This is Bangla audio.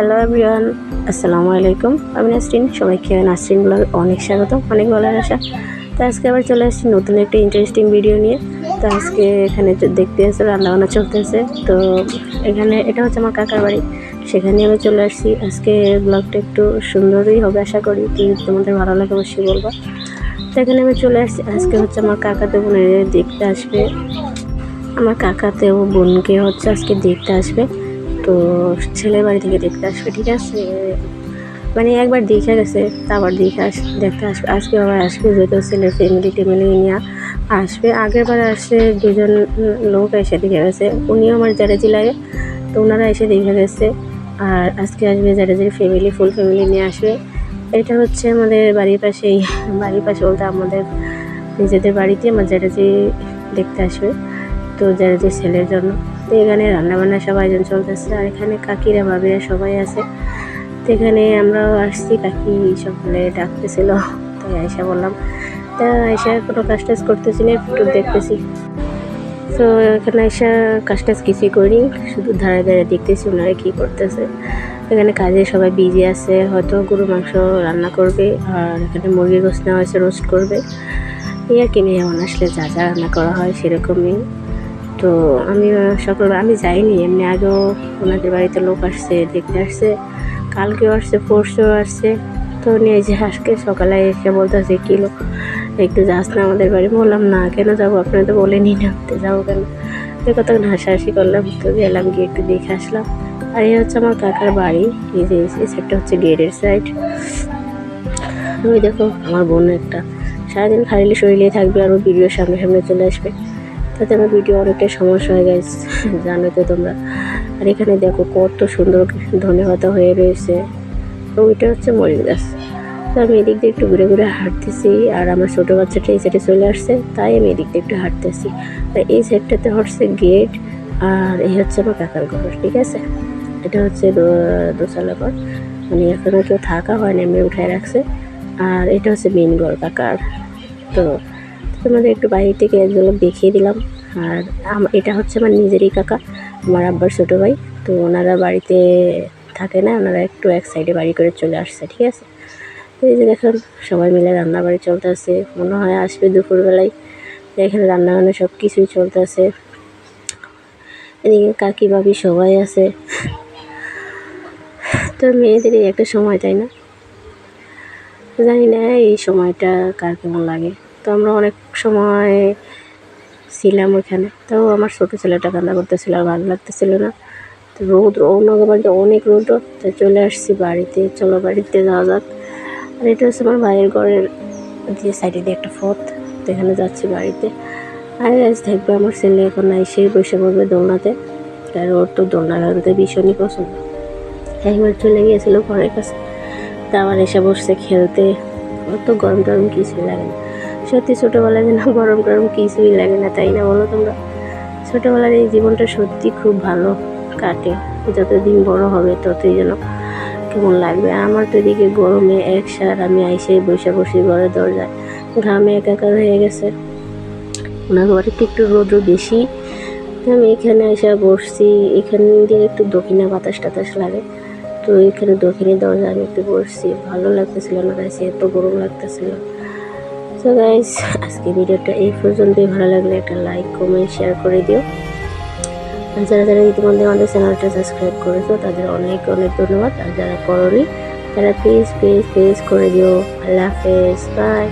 হ্যালো এভরিওয়ান, আসসালামু আলাইকুম। আমি নাসরিন, সবাইকে নাসরিন ব্লগ অনেক স্বাগত অনেক ভালো আসা তো আজকে আবার চলে আসছি নতুন একটা ইন্টারেস্টিং ভিডিও নিয়ে। তো আজকে এখানে দেখতে আসছে রান্নাবান্না চলতেছে। তো এখানে এটা হচ্ছে আমার কাকার বাড়ি, সেখানে আমি চলে আসছি। আজকে ব্লগটা একটু সুন্দরই হবে আশা করি যদি তোমাদের ভালো লাগে অবশ্যই বলব। তো এখানে আমি চলে আসছি। আজকে হচ্ছে আমার কাকাতে বোনের দেখতে আসবে। আমার কাকাতেও বোনকে হচ্ছে আজকে দেখতে আসবে। তো ছেলের বাড়ি থেকে দেখতে আসবে, ঠিক আছে? মানে একবার দেখে গেছে তা আবার দেখে আস, দেখতে আসবে। আজকে আবার আসবে যেহেতু ছেলের ফ্যামিলি টেমিলি নিয়ে আসবে। আগের বার আসছে দুজন লোক এসে দেখে গেছে। উনিও আমার জ্যাঠাজি লাগে, তো ওনারা এসে দেখে গেছে। আর আজকে আসবে জ্যাঠাজির ফ্যামিলি ফুল ফ্যামিলি নিয়ে আসবে। এটা হচ্ছে আমাদের বাড়ির পাশেই, বাড়ির পাশে বলতে আমাদের নিজেদের বাড়িতে আমার জ্যাঠাজি দেখতে আসবে, তো জ্যাঠাজির ছেলের জন্য। তো এখানে রান্নাবান্না সব আয়োজন চলতেছে। আর এখানে কাকিরা, ভাবিরা সবাই আছে। তো এখানে আমরাও আসছি, কাকি সকলে ডাকতেছিল। তাই আয়সা বললাম, তা আয়সা কোনো কাজ টাজ করতেছি না? একটু দেখতেছি। তো এখানে আয়সা কাজ টাজ কিছুই করি শুধু ধারে ধারে দেখতেছি ওনারা কী করতেছে। এখানে কাজে সবাই বিজি আছে, হয়তো গরু, মাংস রান্না করবে, আর এখানে মুরগির গোস নেওয়া হয়েছে রোস্ট করবে। এই আর কি মেহমান আসলে যা যা রান্না করা হয় সেরকমই। তো আমি সকাল আমি যাইনি, এমনি আগেও ওনাদের বাড়িতে লোক আসছে, দেখতে আসছে, কালকেও আসছে, পরশুও আসছে। তো নিয়ে যে আজকে সকালে এসে বলতেছে কিলো একটু যাস না আমাদের বাড়ি। বললাম, না, কেন যাব? আপনারা তো বলেনি না যাব কেন? এই কথা হাসাহাসি করলাম, তো গেলাম গিয়ে একটু দেখে আসলাম। আর এই হচ্ছে আমার কাকার বাড়ি, এই যে, এই সাইডটা হচ্ছে গেটের সাইড। ওই দেখো, আমার বোন একটা। সারাদিন খাইলে শরীরে থাকবে আর ও ভিডিওর সামনে সামনে চলে আসবে। তাতে আমার ভিডিও অনেকটা সমস্যা হয়ে গেছে, জানো তো তোমরা। আর এখানে দেখো কত সুন্দর ধনে পাতা হয়ে রয়েছে। তো ওইটা হচ্ছে মরিচ গাছ। তো আমি এদিক দিয়ে একটু ঘুরে ঘুরে হাঁটতেছি, আর আমার ছোটো বাচ্চাটা এই সাইডে চলে আসছে, তাই আমি এদিক দিয়ে একটু হাঁটতেছি। আর এই সাইডটাতে হচ্ছে গেট আর এই হচ্ছে আমার কাকার ঘর, ঠিক আছে? এটা হচ্ছে দো- দোতলা ঘর। মানে এখনও কেউ থাকা হয়নি আমি উঠায় রাখছে। আর এটা হচ্ছে মেন ঘর, কাকার। তো তোমাদের একটু বাইরে থেকে এগুলো দেখিয়ে দিলাম। আর এটা হচ্ছে আমার নিজেরই কাকা, আমার আব্বার ছোটো ভাই। তো ওনারা বাড়িতে থাকে না, ওনারা একটু এক সাইডে বাড়ি করে চলে আসছে, ঠিক আছে? তো এই যে দেখুন, সবাই মিলে রান্না বাড়ি চলতেছে। মনে হয় আসবে দুপুরবেলায়। এখানে রান্না বান্না সব কিছুই চলতেছে। এদিকে কাকি বাবি সবাই আছে। তো মেয়েদেরই একটা সময়, তাই না? জানি না এই সময়টা কার কেমন লাগে। তো আমরা অনেক সময় ছিলাম ওইখানে। তো আমার ছোটো ছেলেটা কান্না করতেছিল আর ভালো লাগতেছিল না। তো রোদ অন্য বাড়িতে অনেক রোদ তাই চলে আসছি বাড়িতে। চলো বাড়িতে যাওয়া যাক। আর এটা হচ্ছে আমার ভাইয়ের ঘরের দিয়ে সাইডে দিয়ে একটা ফত তো এখানে যাচ্ছি বাড়িতে। আর আজ দেখবে আমার ছেলে এখন এসেই বসে পড়বে দোলনাতে। আর ওর তো দোলনা খেলতে ভীষণই পছন্দ। একবার চলে গিয়েছিল ঘরের কাছে। তা আবার এসে বসছে খেলতে। ওর তো গরম টরম কিছুই লাগে না। সত্যি ছোটোবেলায় যেন গরম টরম কিছুই লাগে না, তাই না বলো তোমরা? ছোটোবেলার এই জীবনটা সত্যি খুব ভালো কাটে। যতদিন বড় হবে ততই যেন কেমন লাগবে। আমার তো এদিকে গরমে এক সার আমি আইসে বসে বসে ঘরে দরজায় ঘামে একাকার হয়ে গেছে। ওনার ঘরে একটু রোদ্র বেশি। আমি এখানে এসে বসছি। এখান দিয়ে একটু দক্ষিণে বাতাস টাতাস লাগে। তো এখানে দক্ষিণে দরজা আমি একটু বসছি। ভালো লাগতেছিল না গাইছে এত গরম লাগতেছিল। তো গাইস আজকে ভিডিওটা এই পর্যন্তই। ভালো লাগলে একটা লাইক কমেন্ট শেয়ার করে দিও। আর যারা যারা ইতিমধ্যে আমাদের চ্যানেলটা সাবস্ক্রাইব করেছ, তাদের অনেক অনেক ধন্যবাদ। আর যারা করনি, তারা প্লিজ প্লিজ প্লিজ করে দিও। আল্লাহ হাফেজ। বাই